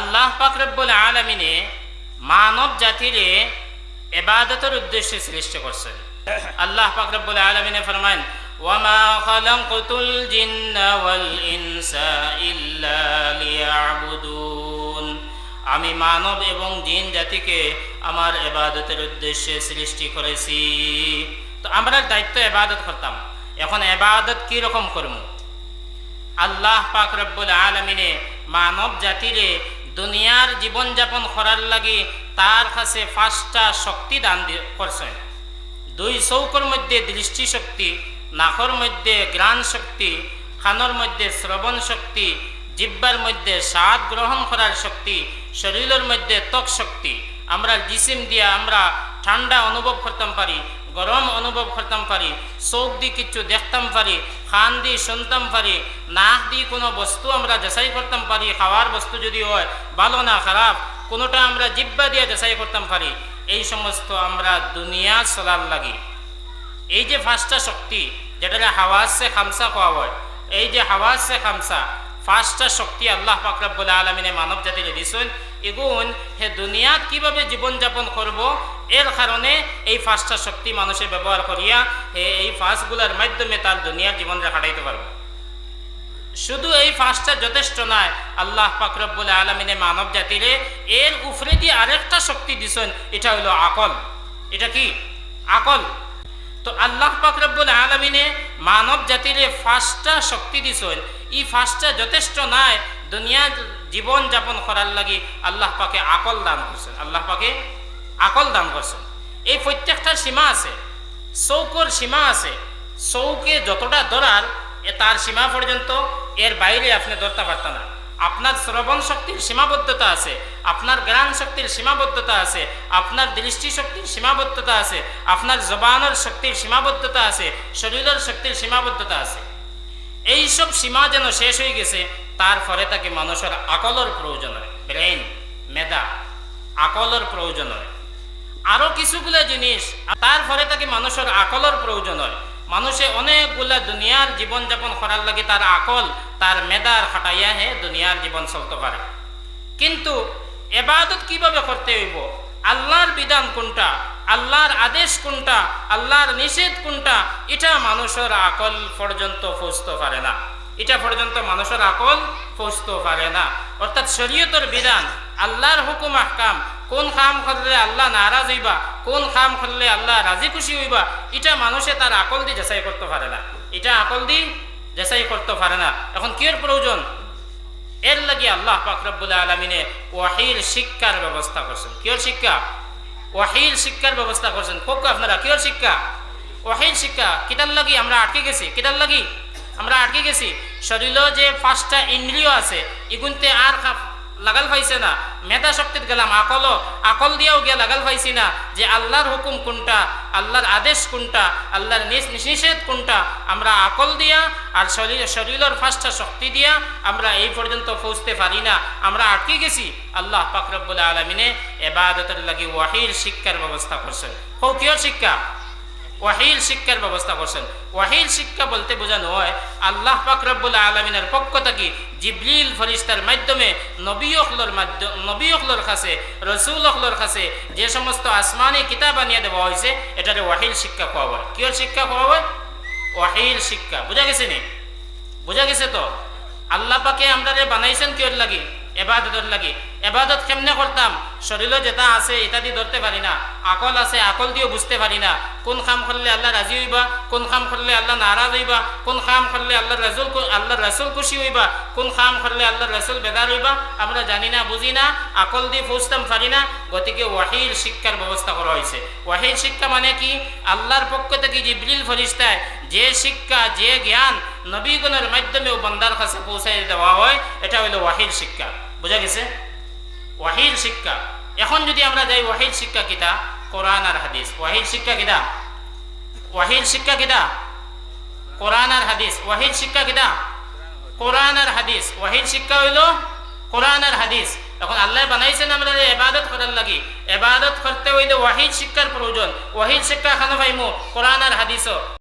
আল্লাহ পাক রব্বুল আলমিনে মানব জাতিরে এবাদতের উদ্দেশ্যে সৃষ্টি করছেন। আল্লাহ পাক রব্বুল আলমিনে ফরমান আমি মানব এবং জিন জাতিকে আমার এবাদতের উদ্দেশ্যে সৃষ্টি করেছি। তো আমরা দায়িত্ব এবাদত করতাম। এখন এবাদত কি রকম করব? আল্লাহ পাক রব্বুল আলমিনে মানব জাতিরে দুনিয়ার জীবনযাপন করার লাগি তার কাছে পাঁচটা শক্তি দান করছেন দুই চৌকর মধ্যে দৃষ্টি শক্তি নাকর মধ্যে গ্রাণ শক্তি খানোর মধ্যে শ্রবণ শক্তি, জিব্বার মধ্যে স্বাদ গ্রহণ করার শক্তি শরীরের মধ্যে ত্বক শক্তি। আমরা জিসিম দিয়ে আমরা ঠান্ডা অনুভব করতাম পারি গরম অনুভব করতাম পারি, চোখ দিয়ে কিচ্ছু দেখতাম পারি খান দিয়ে শুনতাম পারি, নাক দিয়ে কোনো বস্তু আমরা যাচাই করতাম পারি, খাওয়ার বস্তু যদি হয়, ভালো না খারাপ, কোনোটা আমরা জিব্বা দিয়ে যাচাই করতাম পারি। এই সমস্ত আমরা দুনিয়া চলার লাগি। এই যে পাঁচটা শক্তি যেটা হাওয়াসে খামসা কোয়া হয় এই যে হাওয়াসে খামসা পাঁচটা শক্তি আল্লাহ পাকরাবুল আলমিনে মানব জাতির দিছেন। এগুন হে দুনিয়াত কীভাবে জীবনযাপন করব? এর কারণে এই পাঁচটা শক্তি মানুষের ব্যবহার করিয়া এই পাঁচগুলার মাধ্যমে তার দুনিয়ার জীবনটা কাটাইতে পারবে। শুধু এই পাঁচটা যথেষ্ট নয়, আল্লাহ পাকরব্বুল আলমিনে মানব জাতিরে এর উপরে দিয়ে আরেকটা শক্তি দিছেন, এটা হলো আকল। এটা কি? আকল। তো আল্লাহ পাকরব্বুল আলমিনে মানব জাতিরে পাঁচটা শক্তি দিছেন, এই পাঁচটা যথেষ্ট নয় দুনিয়া জীবন যাপন করার লাগি আল্লাহ পাকে আকল দান করছেন। আল্লাহ পাকে আকল দান করছেন এই প্রত্যেকটার সীমা আছে, চৌকর সীমা আছে। চৌকে যতটা ধরার, এ তার সীমা পর্যন্ত এর বাইরে আপনি ধরতে পারতেন না। আপনার শ্রবণ শক্তির সীমাবদ্ধতা আছে, আপনার জ্ঞান শক্তির সীমাবদ্ধতা আছে, আপনার দৃষ্টি শক্তির সীমাবদ্ধতা আছে, আপনার জবানের শক্তির সীমাবদ্ধতা আছে, শরীরের শক্তির সীমাবদ্ধতা আছে। এই সব সীমা যেন শেষ হয়ে গেছে, তারপরে তাকে মানুষের আকলের প্রয়োজন হয়। ব্রেন মেধা, আকলের প্রয়োজন হয়। আরও কিছুগুলো জিনিস তারপরে তাকে মানুষের আকলের প্রয়োজন হয়। মানুষে অনেকগুলা দুনিয়ার জীবনযাপন করার লাগে তার আকল, তার মেধার খাটাইয়া হে দুনিয়ার জীবন চলতে পারে। কিন্তু এবাদত কীভাবে করতে হইব? আল্লাহর বিধান কোনটা? আল্লাহর আদেশ কোনটা? আল্লাহর নিষেধ কোনটা? এটা মানুষের আকল পর্যন্ত পৌঁছতে পারে না। এটা পর্যন্ত মানুষের আকল পৌঁছতে পারে না। অর্থাৎ শরীয়তের বিধান, আল্লাহর হুকুম, আহকাম কোন খাম করলে আল্লাহ নারাজ হইবা, কোন খাম করলে আল্লাহ রাজি খুশি হইবা এটা মানুষে তার আকল দিয়ে যাচাই করতে পারে না। এটা আকল দিয়ে যাচাই করতে পারে না। এখন কিয়ের প্রয়োজন? এর লাগি আল্লাহ পাকরবুল আলমিনে ওয়াহির শিক্ষার ব্যবস্থা করছেন। কিয়র শিক্ষা? ওয়াহির শিক্ষার ব্যবস্থা করছেন। খুব আপনারা, কিয়র শিক্ষা? ওয়াহির শিক্ষা। কিতার লাগি আমরা আটকে গেছি? কিতার লাগি? আমরা আটকে গেছি। শরীর যে পাঁচটা ইন্দ্রিয় আছে ইগুনতে আর লাগাল পাইছে না। মেধা শক্তিত গেলাম আকল আকল দিয়েও গিয়া লাগাল পাইছি না যে আল্লাহর হুকুম কোনটা, আল্লাহর আদেশ কোনটা, আল্লাহর নিষ- নিষেধ কোনটা। আমরা আকল দিয়া আর শরীর শরীরের পাঁচটা শক্তি দিয়া আমরা এই পর্যন্ত পৌঁছতে পারি না। আমরা আটকে গেছি। আল্লাহ পাকরবুল আলমিনে এবাদতের লাগি ওয়াহির শিক্ষার ব্যবস্থা করছেন। হো কিয় শিক্ষা। ওয়াহিল শিক্ষার ব্যবস্থা করছেন। ওয়াহিল শিক্ষা বলতে বোঝানো হয়, আল্লাহ পাক রব্বুল আলমিনের পক্ষ থেকে জিবলিল ফরিস্তার মাধ্যমে নবী অখলোর মাধ্যম নবী অখলোর কাছে, রসুল অখলোর কাছে যে সমস্ত আসমানি কিতাব আনিয়ে দেওয়া হয়েছে, এটারে ওয়াহিল শিক্ষা খাওয়া হয় কিয়র শিক্ষা খাওয়া হয় ওয়াহিল শিক্ষা। বুঝা গেছে নি? বুঝা গেছে তো? আল্লাহ পাকে আমরা বানাইছেন কিয়র লাগি? এবাদতের লাগি। এবাদত কেমনে করতাম? শরীরে যেটা আছে, এটা দিয়ে ধরতে পারি না। আকল আছে, আকল দিয়েও বুঝতে পারি না। কোন কাম করলে আল্লাহ রাজি হইবা, কোন কাম করলে আল্লাহ নারাজ হইবা, কোন কাম করলে আল্লাহ রাজুল আল্লাহ রাসুল খুশি হইবা, কোন কাম করলে আল্লাহ রাসুল বেদার হইবা, আমরা জানি না, বুঝি না, আকল দিয়ে পৌঁছতাম পারি না, গতিকে ওয়াহির শিক্ষার ব্যবস্থা করা হয়েছে। ওয়াহির শিক্ষা মানে কি? আল্লাহর পক্ষ থেকে জিবরিল ফরিস্তায় যে শিক্ষা, যে জ্ঞান নবীগণের মাধ্যমেও বন্দার কাছে পৌঁছাই দেওয়া হয়, এটা হলো ওয়াহির শিক্ষা। বোঝা গেছে? ওয়াহির শিক্ষা। এখন যদি আমরা যাই ওয়াহির শিক্ষা কিতা? কোরআন আর হাদিস। ওয়াহির শিক্ষা কিতা? ওয়াহির শিক্ষা কিতা? কোরআন আর হাদিস। ওয়াহির শিক্ষা কিতা? কোরআন আর হাদিস। ওয়াহির শিক্ষা হইল কোরআন আর হাদিস। এখন আল্লাহ বানাইছেন আমরা এবাদত করার লাগি। এবাদত করতে হইলে ওয়াহিদ শিক্ষার প্রয়োজন। ওয়াহিদ শিক্ষা খানো পাইমু? কোরআন আর হাদিসও।